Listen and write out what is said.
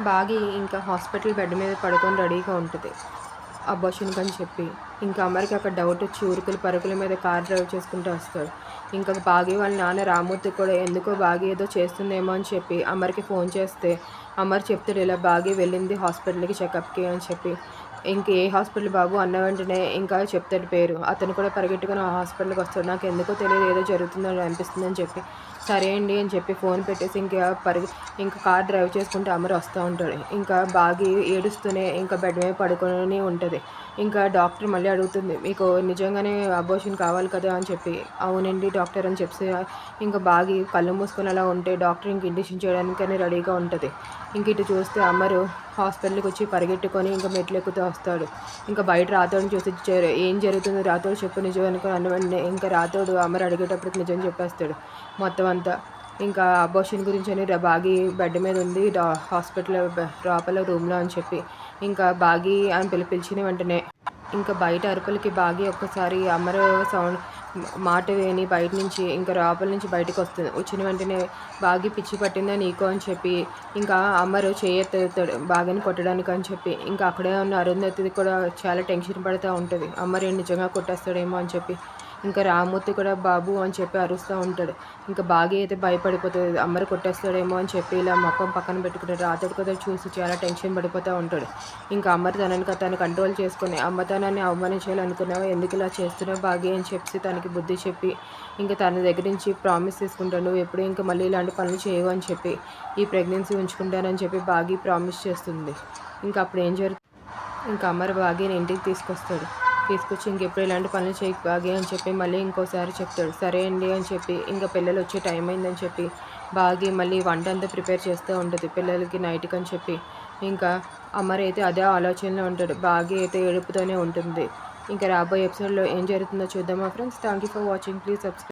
బాగి ఇంకా hospital bed మీద పడుకొని రెడీగా ఉంటుంది. అబార్షన్కి అని చెప్పి ఇంకా అమ్మరికి అక్కడ డౌట్ వచ్చి ఉరుకులు పరుకుల మీద కార్ డ్రైవ్ చేసుకుంటూ వస్తాడు. ఇంకా బాగి వాళ్ళ నాన్న రామూర్తి కూడా ఎందుకో బాగి ఏదో చేస్తుందేమో అని చెప్పి అమ్మరికి ఫోన్ చేస్తే అమ్మర్ చెప్తాడు ఇలా బాగి వెళ్ళింది హాస్పిటల్కి చెకప్కి అని చెప్పి. ఇంక ఏ హాస్పిటల్ బాబు అన్న వెంటనే ఇంకా చెప్తాడు పేరు. అతను కూడా పరిగెట్టుకుని ఆ హాస్పిటల్కి వస్తాడు. నాకు ఎందుకో తెలియదు ఏదో జరుగుతుందో అనిపిస్తుంది అని చెప్పి. సరే అండి అని చెప్పి ఫోన్ పెట్టేసి ఇంకా పరిగె ఇంకా కార్ డ్రైవ్ చేసుకుంటూ అమర్ వస్తూ ఉంటాడు. ఇంకా బాగి ఏడుస్తూనే ఇంకా బెడ్ మీద పడుకొని ఉంటుంది. ఇంకా డాక్టర్ మళ్ళీ అడుగుతుంది మీకు నిజంగానే అబోషన్ కావాలి కదా అని చెప్పి. అవునండి డాక్టర్ అని చెప్పి ఇంకా బాగి కళ్ళు మూసుకొని అలా ఉంటే డాక్టర్ ఇంక ఇండిషన్ చేయడానికని రెడీగా ఉంటుంది. ఇంక ఇటు చూస్తే అమ్మరు హాస్పిటల్కి వచ్చి పరిగెట్టుకొని ఇంకా మెట్లు ఎక్కుతూ వస్తాడు. ఇంకా బయట రాతోడిని చూసి ఏం జరుగుతుందో రాతోడు చెప్పు నిజం అనుకుని అన్న వెంటనే ఇంకా రాతోడు అమరు అడిగేటప్పుడు నిజం చెప్పేస్తాడు. మొత్తం అంతా. ఇంకా అబోషన్ గురించి అని బాగి బెడ్ మీద ఉంది. డా- హాస్పిటల్ లోపల రూమ్లో అని చెప్పి. ఇంకా బాగి అని పిలిపిలిచిన వెంటనే. ఇంకా బయట అరుపులకి బాగి ఒక్కసారి అమరు సౌండ్ మాట వేని బయట నుంచి ఇంకా లోపల నుంచి బయటకు వస్తుంది వచ్చిన వెంటనే బాగి పిచ్చి పట్టిందా నీకు అని చెప్పి ఇంకా అమ్మరు చేయెత్తుతాడు బాగిని కొట్టడానికి అని చెప్పి ఇంకా అక్కడే ఉన్న అరుంధతిది కూడా చాలా టెన్షన్ పడుతూ ఉంటుంది. అమ్మరు నిజంగా కొట్టేస్తాడేమో అని చెప్పి. ఇంకా రామూర్తి కూడా బాబు అని చెప్పి అరుస్తూ ఉంటాడు. ఇంకా బాగా అయితే భయపడిపోతుంది. అమ్మరు కొట్టేస్తాడేమో అని చెప్పి ఇలా మొక్కం పక్కన పెట్టుకుంటాడు. రాతడు కదా చూసి చాలా టెన్షన్ పడిపోతూ ఉంటాడు. ఇంకా అమ్మరు తనని తను కంట్రోల్ చేసుకుని అమ్మతనాన్ని అవమానించాలనుకున్నావు? ఎందుకు ఇలా చేస్తున్నావు బాగి? అని చెప్పి తనకి బుద్ధి చెప్పి ఇంకా తన దగ్గర నుంచి ప్రామిస్ తీసుకుంటాను నువ్వు ఎప్పుడు ఇంకా మళ్ళీ ఇలాంటి పనులు చేయవు అని చెప్పి ఈ ప్రెగ్నెన్సీ ఉంచుకుంటానని చెప్పి బాగి ప్రామిస్ చేస్తుంది. ఇంకా అప్పుడు ఏం జరుగుతుంది? ఇంకా అమర్ బాగా ఇంటికి తీసుకొస్తాడు. తీసుకొచ్చి ఇంకెప్పుడు ఇలాంటి పనులు చేయకు అని చెప్పి మళ్ళీ ఇంకోసారి చెప్తాడు. సరే అండి అని చెప్పి ఇంకా పిల్లలు వచ్చే టైం అయిందని చెప్పి బాగి మళ్ళీ వంట అంతా ప్రిపేర్ చేస్తూ ఉంటుంది. పిల్లలకి నైట్కి అని చెప్పి ఇంకా అమర్ అయితే అదే ఆలోచనలో ఉంటాడు. బాగి అయితే ఏడుపుతోనే ఉంటుంది. ఇంకా రాబోయే ఎపిసోడ్లో ఏం జరుగుతుందో చూద్దామా friends. Thank you for watching. Please subscribe